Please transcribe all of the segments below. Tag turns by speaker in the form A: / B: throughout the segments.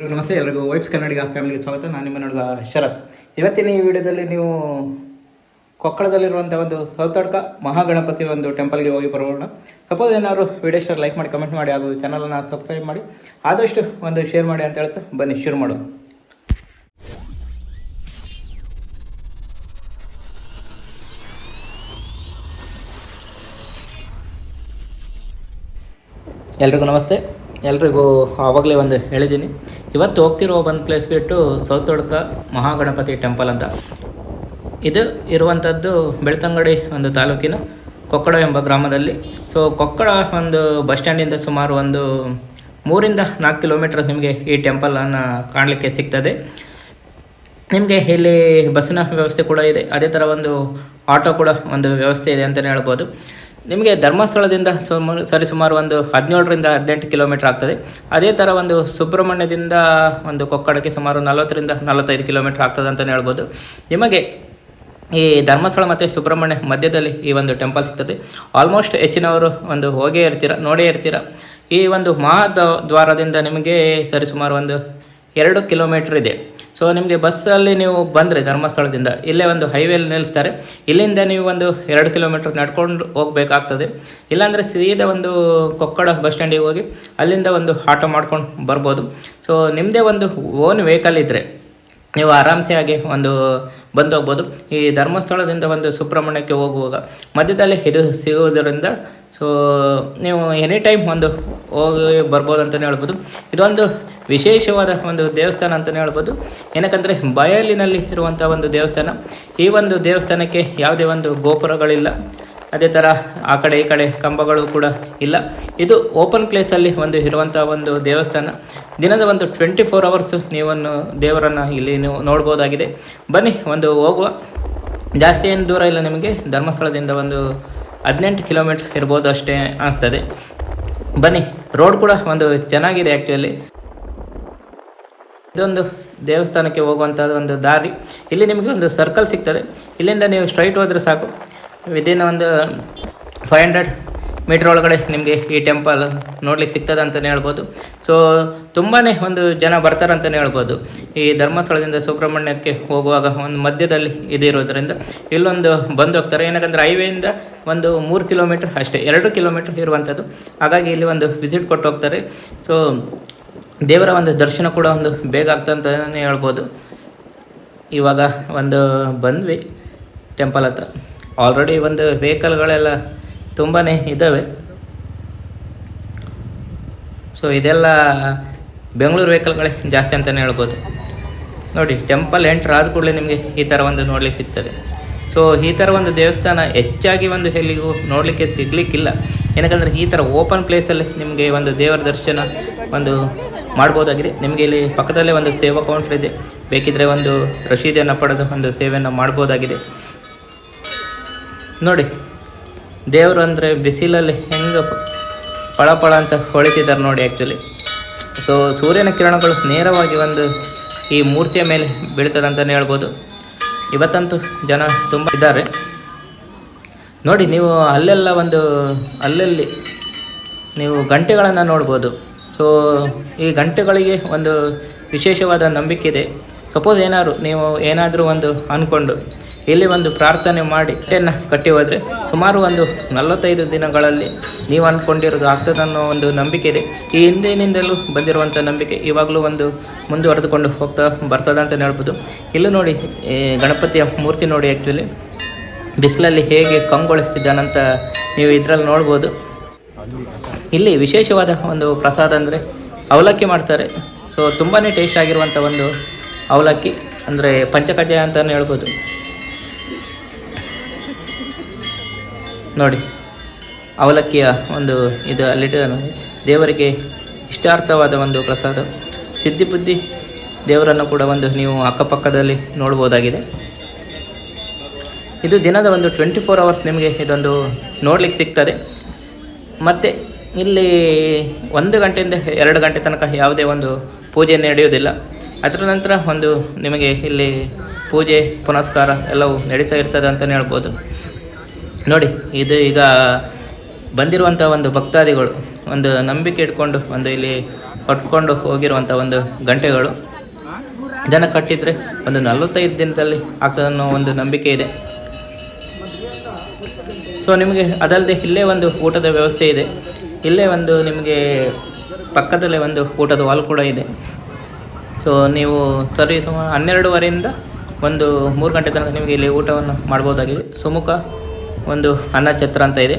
A: ನಮಸ್ತೆ ಎಲ್ಲರಿಗೂ ವೈಬ್ಸ್ ಕನ್ನಡಿಗ ಫ್ಯಾಮಿಲಿಗೆ ಸ್ವಾಗತ. ನಾನು ನಿಮ್ಮ ನೋಡಿದ ಶರತ್. ಇವತ್ತಿನ ಈ ವಿಡಿಯೋದಲ್ಲಿ ನೀವು ಕೊಕ್ಕಳದಲ್ಲಿರುವಂಥ ಒಂದು ಸೌತಡ್ಕ ಮಹಾಗಣಪತಿ ಒಂದು ಟೆಂಪಲ್ಗೆ ಹೋಗಿ ಬರೋಣ. ಸಪೋಸ್ ಏನಾದ್ರು ವಿಡಿಯೋ ಇಷ್ಟ ಲೈಕ್ ಮಾಡಿ, ಕಮೆಂಟ್ ಮಾಡಿ, ಹಾಗೂ ಚಾನಲನ್ನು ಸಬ್ಸ್ಕ್ರೈಬ್ ಮಾಡಿ. ಆದಷ್ಟು ಒಂದು ಶೇರ್ ಮಾಡಿ ಅಂತ ಹೇಳ್ತಾ ಬನ್ನಿ, ಶುರು ಮಾಡು ಎಲ್ರಿಗೂ ನಮಸ್ತೆ. ಎಲ್ರಿಗೂ ಆವಾಗಲೇ ಒಂದು ಹೇಳಿದ್ದೀನಿ. ಇವತ್ತು ಹೋಗ್ತಿರೋ ಒಂದು ಪ್ಲೇಸ್ ಬಿಟ್ಟು ಸೌತೊಡ್ಕ ಮಹಾಗಣಪತಿ ಟೆಂಪಲ್ ಅಂತ. ಇದು ಇರುವಂಥದ್ದು ಬೆಳ್ತಂಗಡಿ ಒಂದು ತಾಲೂಕಿನ ಕೊಕ್ಕಡ ಎಂಬ ಗ್ರಾಮದಲ್ಲಿ. ಸೊ ಕೊಕ್ಕಡ ಒಂದು ಬಸ್ ಸ್ಟ್ಯಾಂಡಿಂದ ಸುಮಾರು ಒಂದು ಮೂರಿಂದ ನಾಲ್ಕು ಕಿಲೋಮೀಟರ್ ನಿಮಗೆ ಈ ಟೆಂಪಲನ್ನು ಕಾಣಲಿಕ್ಕೆ ಸಿಗ್ತದೆ. ನಿಮಗೆ ಇಲ್ಲಿ ಬಸ್ಸಿನ ವ್ಯವಸ್ಥೆ ಕೂಡ ಇದೆ. ಅದೇ ಥರ ಒಂದು ಆಟೋ ಕೂಡ ಒಂದು ವ್ಯವಸ್ಥೆ ಇದೆ ಅಂತಲೇ ಹೇಳ್ಬೋದು. ನಿಮಗೆ ಧರ್ಮಸ್ಥಳದಿಂದ ಸುಮಾರು ಸರಿಸುಮಾರು ಒಂದು ಹದಿನೇಳರಿಂದ ಹದಿನೆಂಟು ಕಿಲೋಮೀಟರ್ ಆಗ್ತದೆ. ಅದೇ ಥರ ಒಂದು ಸುಬ್ರಹ್ಮಣ್ಯದಿಂದ ಒಂದು ಕೊಕ್ಕಡಕ್ಕೆ ಸುಮಾರು ನಲವತ್ತರಿಂದ ನಲವತ್ತೈದು ಕಿಲೋಮೀಟರ್ ಆಗ್ತದೆ ಅಂತಲೇ ಹೇಳ್ಬೋದು. ನಿಮಗೆ ಈ ಧರ್ಮಸ್ಥಳ ಮತ್ತು ಸುಬ್ರಹ್ಮಣ್ಯ ಮಧ್ಯದಲ್ಲಿ ಈ ಒಂದು ಟೆಂಪಲ್ ಸಿಗ್ತದೆ. ಆಲ್ಮೋಸ್ಟ್ ಹೆಚ್ಚಿನವರು ಒಂದು ಹೋಗೇ ಇರ್ತೀರ, ನೋಡೇ ಇರ್ತೀರ. ಈ ಒಂದು ಮಹಾದ ದ್ವಾರದಿಂದ ನಿಮಗೆ ಸರಿಸುಮಾರು ಒಂದು ಎರಡು ಕಿಲೋಮೀಟ್ರ್ ಇದೆ. ಸೊ ನಿಮಗೆ ಬಸ್ಸಲ್ಲಿ ನೀವು ಬಂದರೆ ಧರ್ಮಸ್ಥಳದಿಂದ ಇಲ್ಲೇ ಒಂದು ಹೈವೇಲಿ ನಿಲ್ಲಿಸ್ತಾರೆ ಇಲ್ಲಿಂದ ನೀವು ಒಂದು ಎರಡು ಕಿಲೋಮೀಟ್ರ್ ನಡ್ಕೊಂಡು ಹೋಗಬೇಕಾಗ್ತದೆ. ಇಲ್ಲಾಂದರೆ ಸೀದಾ ಒಂದು ಕೊಕ್ಕಡ ಬಸ್ ಸ್ಟ್ಯಾಂಡಿಗೆ ಹೋಗಿ ಅಲ್ಲಿಂದ ಒಂದು ಆಟೋ ಮಾಡ್ಕೊಂಡು ಬರ್ಬೋದು. ಸೊ ನಿಮ್ಮದೇ ಒಂದು ಓನ್ ವೆಹಿಕಲ್ ಇದ್ದರೆ ನೀವು ಆರಾಮ್ಸೆ ಆಗಿ ಒಂದು ಬಂದು ಹೋಗ್ಬೋದು ಈ ಧರ್ಮಸ್ಥಳದಿಂದ ಒಂದು ಸುಬ್ರಹ್ಮಣ್ಯಕ್ಕೆ ಹೋಗುವಾಗ ಮಧ್ಯದಲ್ಲಿ ಇದು ಸಿಗುವುದರಿಂದ ಸೊ ನೀವು ಎನಿ ಟೈಮ್ ಒಂದು ಹೋಗಿ ಬರ್ಬೋದು ಅಂತಲೇ ಹೇಳ್ಬೋದು. ಇದೊಂದು ವಿಶೇಷವಾದ ಒಂದು ದೇವಸ್ಥಾನ ಅಂತಲೇ ಹೇಳ್ಬೋದು. ಏನಕ್ಕಂದರೆ, ಬಯಲಿನಲ್ಲಿ ಇರುವಂಥ ಒಂದು ದೇವಸ್ಥಾನ. ಈ ಒಂದು ದೇವಸ್ಥಾನಕ್ಕೆ ಯಾವುದೇ ಒಂದು ಗೋಪುರಗಳಿಲ್ಲ. ಅದೇ ಥರ ಆ ಕಡೆ ಈ ಕಡೆ ಕಂಬಗಳು ಕೂಡ ಇಲ್ಲ. ಇದು ಓಪನ್ ಪ್ಲೇಸಲ್ಲಿ ಒಂದು ಇರುವಂಥ ಒಂದು ದೇವಸ್ಥಾನ. ದಿನದ ಒಂದು ಟ್ವೆಂಟಿ ಫೋರ್ ಅವರ್ಸ್ ನೀವನ್ನು ದೇವರನ್ನು ಇಲ್ಲಿ ನೀವು ನೋಡ್ಬೋದಾಗಿದೆ. ಬನ್ನಿ, ಒಂದು ಹೋಗುವ. ಜಾಸ್ತಿ ಏನು ದೂರ ಇಲ್ಲ ನಿಮಗೆ. ಧರ್ಮಸ್ಥಳದಿಂದ ಒಂದು ಹದಿನೆಂಟು ಕಿಲೋಮೀಟ್ರ್ ಇರ್ಬೋದು ಅಷ್ಟೇ ಅನಿಸ್ತದೆ. ಬನ್ನಿ ರೋಡ್ ಕೂಡ ಒಂದು ಚೆನ್ನಾಗಿದೆ ಆ್ಯಕ್ಚುಲಿ ಇದೊಂದು ದೇವಸ್ಥಾನಕ್ಕೆ ಹೋಗುವಂಥ ಒಂದು ದಾರಿ. ಇಲ್ಲಿ ನಿಮಗೆ ಒಂದು ಸರ್ಕಲ್ ಸಿಗ್ತದೆ. ಇಲ್ಲಿಂದ ನೀವು ಸ್ಟ್ರೈಟ್ ಹೋದರೆ ಸಾಕು. ವಿದಿನ್ ಒಂದು ಫೈವ್ ಹಂಡ್ರೆಡ್ ಮೀಟ್ರ್ ಒಳಗಡೆ ನಿಮಗೆ ಈ ಟೆಂಪಲ್ ನೋಡ್ಲಿಕ್ಕೆ ಸಿಗ್ತದೆ ಅಂತಲೇ ಹೇಳ್ಬೋದು. ಸೊ ತುಂಬಾ ಒಂದು ಜನ ಬರ್ತಾರೆ ಅಂತಲೇ ಹೇಳ್ಬೋದು. ಈ ಧರ್ಮಸ್ಥಳದಿಂದ ಸುಬ್ರಹ್ಮಣ್ಯಕ್ಕೆ ಹೋಗುವಾಗ ಒಂದು ಮಧ್ಯದಲ್ಲಿ ಇದಿರೋದ್ರಿಂದ ಇಲ್ಲೊಂದು ಬಂದು ಹೋಗ್ತಾರೆ. ಏನಕ್ಕಂದ್ರೆ ಹೈವೇಯಿಂದ ಒಂದು ಮೂರು ಕಿಲೋಮೀಟ್ರ್ ಅಷ್ಟೇ, ಎರಡು ಕಿಲೋಮೀಟ್ರ್ ಇರುವಂಥದ್ದು. ಹಾಗಾಗಿ ಇಲ್ಲಿ ಒಂದು ವಿಸಿಟ್ ಕೊಟ್ಟು ಹೋಗ್ತಾರೆ. ಸೊ ದೇವರ ಒಂದು ದರ್ಶನ ಕೂಡ ಒಂದು ಬೇಗ ಆಗ್ತಂತಲೇ ಹೇಳ್ಬೋದು. ಇವಾಗ ಒಂದು ಬಂದ್ವಿ ಟೆಂಪಲ್ ಹತ್ರ. ಆಲ್ರೆಡಿ ಒಂದು ವೆಹಿಕಲ್ಗಳೆಲ್ಲ ತುಂಬಾ ಇದ್ದಾವೆ ಸೊ ಇದೆಲ್ಲ ಬೆಂಗಳೂರು ವೆಹಿಕಲ್ಗಳೇ ಜಾಸ್ತಿ ಅಂತಲೇ ಹೇಳ್ಬೋದು. ನೋಡಿ, ಟೆಂಪಲ್ ಎಂಟ್ರ್ ಆದ ಕೂಡಲೇ ನಿಮಗೆ ಈ ಥರ ಒಂದು ನೋಡಲಿಕ್ಕೆ ಸಿಗ್ತದೆ. ಸೊ ಈ ಥರ ಒಂದು ದೇವಸ್ಥಾನ ಹೆಚ್ಚಾಗಿ ಒಂದು ಎಲ್ಲಿಗೂ ನೋಡಲಿಕ್ಕೆ ಸಿಗಲಿಕ್ಕಿಲ್ಲ. ಏನಕ್ಕಂದರೆ, ಈ ಥರ ಓಪನ್ ಪ್ಲೇಸಲ್ಲಿ ನಿಮಗೆ ಒಂದು ದೇವರ ದರ್ಶನ ಒಂದು ಮಾಡ್ಬೋದಾಗಿದೆ. ನಿಮಗೆ ಇಲ್ಲಿ ಪಕ್ಕದಲ್ಲೇ ಒಂದು ಸೇವಾ ಕೌಂಟ್ರ್ ಇದೆ. ಬೇಕಿದ್ರೆ ಒಂದು ರಶೀದಿಯನ್ನು ಪಡೆದು ಒಂದು ಸೇವೆಯನ್ನು ಮಾಡ್ಬೋದಾಗಿದೆ. ನೋಡಿ ದೇವರು ಅಂದರೆ ಬಿಸಿಲಲ್ಲಿ ಹೆಂಗೆ ಪಳ ಪಳ ಅಂತ ಹೊಳಿತಿದ್ದಾರೆ ನೋಡಿ ಆ್ಯಕ್ಚುಲಿ ಸೊ ಸೂರ್ಯನ ಕಿರಣಗಳು ನೇರವಾಗಿ ಒಂದು ಈ ಮೂರ್ತಿಯ ಮೇಲೆ ಬೀಳ್ತದೆ ಅಂತಲೇ ಹೇಳ್ಬೋದು. ಇವತ್ತಂತೂ ಜನ ತುಂಬ ಇದ್ದಾರೆ. ನೋಡಿ, ನೀವು ಅಲ್ಲೆಲ್ಲ ಒಂದು, ಅಲ್ಲಲ್ಲಿ ನೀವು ಗಂಟೆಗಳನ್ನು ನೋಡ್ಬೋದು. ಸೊ ಈ ಗಂಟೆಗಳಿಗೆ ಒಂದು ವಿಶೇಷವಾದ ನಂಬಿಕೆ ಇದೆ. ಸಪೋಸ್ ಏನಾದ್ರು, ನೀವು ಏನಾದರೂ ಒಂದು ಅಂದ್ಕೊಂಡು ಇಲ್ಲಿ ಒಂದು ಪ್ರಾರ್ಥನೆ ಮಾಡಿ ಬಟ್ಟೆಯನ್ನು ಕಟ್ಟಿ ಹೋದರೆ? ಸುಮಾರು ಒಂದು ನಲವತ್ತೈದು ದಿನಗಳಲ್ಲಿ ನೀವು ಅಂದ್ಕೊಂಡಿರೋದು ಆಗ್ತದೆ ಅನ್ನೋ ಒಂದು ನಂಬಿಕೆ ಇದೆ. ಈ ಹಿಂದಿನಿಂದಲೂ ಬಂದಿರುವಂಥ ನಂಬಿಕೆ ಇವಾಗಲೂ ಒಂದು ಮುಂದುವರೆದುಕೊಂಡು ಹೋಗ್ತಾ ಬರ್ತದೆ ಅಂತ ಹೇಳ್ಬೋದು. ಇಲ್ಲೂ ನೋಡಿ ಗಣಪತಿಯ ಮೂರ್ತಿ ನೋಡಿ ಆ್ಯಕ್ಚುಲಿ ಬಿಸಿಲಲ್ಲಿ ಹೇಗೆ ಕಂಗೊಳಿಸ್ತಿದ್ದಾನಂತ ನೀವು ಇದರಲ್ಲಿ ನೋಡ್ಬೋದು. ಇಲ್ಲಿ ವಿಶೇಷವಾದ ಒಂದು ಪ್ರಸಾದ ಅಂದರೆ ಅವಲಕ್ಕಿ ಮಾಡ್ತಾರೆ. ಸೊ ತುಂಬಾ ಟೇಸ್ಟ್ ಆಗಿರುವಂಥ ಒಂದು ಅವಲಕ್ಕಿ ಅಂದರೆ ಪಂಚಕಜ್ಜಾಯ ಅಂತಲೇ ಹೇಳ್ಬೋದು. ನೋಡಿ. ಅವಲಕ್ಕಿಯ ಒಂದು ಇದು ಅಲ್ಲಿಟ್ಟು ದೇವರಿಗೆ ಇಷ್ಟಾರ್ಥವಾದ ಒಂದು ಪ್ರಸಾದ. ಸಿದ್ಧಿ ಬುದ್ಧಿ ದೇವರನ್ನು ಕೂಡ ಒಂದು ನೀವು ಅಕ್ಕಪಕ್ಕದಲ್ಲಿ ನೋಡ್ಬೋದಾಗಿದೆ. ಇದು ದಿನದ ಒಂದು ಟ್ವೆಂಟಿ ಫೋರ್ ಅವರ್ಸ್ ನಿಮಗೆ ಇದೊಂದು ನೋಡಲಿಕ್ಕೆ ಸಿಗ್ತದೆ. ಮತ್ತು ಇಲ್ಲಿ ಒಂದು ಗಂಟೆಯಿಂದ ಎರಡು ಗಂಟೆ ತನಕ ಯಾವುದೇ ಒಂದು ಪೂಜೆ ನಡೆಯೋದಿಲ್ಲ ಅದರ ನಂತರ ಒಂದು ನಿಮಗೆ ಇಲ್ಲಿ ಪೂಜೆ, ಪುನಸ್ಕಾರ ಎಲ್ಲವೂ ನಡೀತಾ ಇರ್ತದೆ ಅಂತಲೇ ಹೇಳ್ಬೋದು. ನೋಡಿ, ಇದು ಈಗ ಬಂದಿರುವಂಥ ಒಂದು ಭಕ್ತಾದಿಗಳು, ಒಂದು ನಂಬಿಕೆ ಇಟ್ಕೊಂಡು, ಒಂದು ಇಲ್ಲಿ ಕಟ್ಕೊಂಡು ಹೋಗಿರುವಂಥ ಒಂದು ಗಂಟೆಗಳು. ಇದನ್ನು ಕಟ್ಟಿದರೆ ಒಂದು ನಲವತ್ತೈದು ದಿನದಲ್ಲಿ ಆಗ್ತದೆ ಅನ್ನೋ ಒಂದು ನಂಬಿಕೆ ಇದೆ. ಸೊ ನಿಮಗೆ ಅದಲ್ಲದೆ ಇಲ್ಲೇ ಒಂದು ಊಟದ ವ್ಯವಸ್ಥೆ ಇದೆ. ಇಲ್ಲೇ ಒಂದು ನಿಮಗೆ ಪಕ್ಕದಲ್ಲೇ ಒಂದು ಊಟದ ವಾಲ್ ಕೂಡ ಇದೆ. ಸೊ ನೀವು ಸರಿ ಸುಮಾರು ಹನ್ನೆರಡುವರೆಯಿಂದ ಒಂದು ಮೂರು ಗಂಟೆ ತನಕ ನಿಮಗೆ ಇಲ್ಲಿ ಊಟವನ್ನು ಮಾಡ್ಬೋದಾಗಿದೆ. ಸುಮುಖ ಒಂದು ಅನ್ನ ಛತ್ರ ಅಂತ ಇದೆ.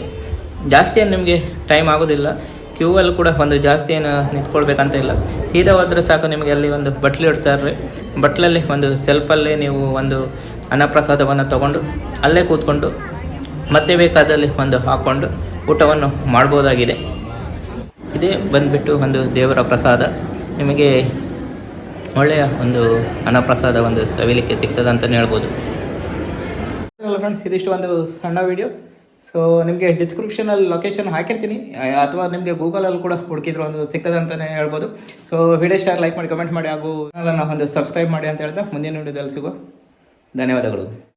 A: ಜಾಸ್ತಿ ಏನು ನಿಮಗೆ ಟೈಮ್ ಆಗೋದಿಲ್ಲ. ಕ್ಯೂ ಅಲ್ಲಿ ಕೂಡ ಒಂದು ಜಾಸ್ತಿ ಏನು ನಿಂತ್ಕೊಳ್ಬೇಕಂತ ಇಲ್ಲ. ಸೀದಾ ಹೋದ್ರೆ ಸಾಕು ನಿಮಗೆ ಅಲ್ಲಿ ಒಂದು ಬಟ್ಲು ಇಡ್ತಾರೆ. ಬಟ್ಲಲ್ಲಿ ಒಂದು ಸೆಲ್ಫಲ್ಲೇ ನೀವು ಒಂದು ಅನ್ನಪ್ರಸಾದವನ್ನು ತಗೊಂಡು ಅಲ್ಲೇ ಕೂತ್ಕೊಂಡು ಮತ್ತೆ ಬೇಕಾದಲ್ಲಿ ಒಂದು ಹಾಕ್ಕೊಂಡು ಊಟವನ್ನು ಮಾಡ್ಬೋದಾಗಿದೆ. ಇದೇ ಬಂದುಬಿಟ್ಟು ಒಂದು ದೇವರ ಪ್ರಸಾದ. ನಿಮಗೆ ಒಳ್ಳೆಯ ಒಂದು ಅನ್ನಪ್ರಸಾದ ಒಂದು ಸವಿಲಿಕ್ಕೆ ಸಿಗ್ತದೆ ಅಂತಲೇ ಹೇಳ್ಬೋದು. ಫ್ರೆಂಡ್ಸ್ ಇದಿಷ್ಟು ಒಂದು ಸಣ್ಣ ವೀಡಿಯೋ ಸೊ ನಿಮಗೆ ಡಿಸ್ಕ್ರಿಪ್ಷನಲ್ಲಿ ಲೊಕೇಶನ್ ಹಾಕಿರ್ತೀನಿ. ಅಥವಾ ನಿಮಗೆ ಗೂಗಲಲ್ಲಿ ಕೂಡ ಹುಡುಕಿದ್ರು ಒಂದು ಸಿಗ್ತದೆ ಅಂತಲೇ ಹೇಳ್ಬೋದು. ಸೊ ವಿಡಿಯೋ ಸ್ಟಾರ್ ಲೈಕ್ ಮಾಡಿ ಕಮೆಂಟ್ ಮಾಡಿ ಹಾಗೂ ಚಾನಲನ್ನು ಒಂದು ಸಬ್ಸ್ಕ್ರೈಬ್ ಮಾಡಿ ಅಂತ ಹೇಳ್ತಾ ಮುಂದಿನ ವಿಡಿಯೋದಲ್ಲಿ ಸಿಗೋ ಧನ್ಯವಾದಗಳು.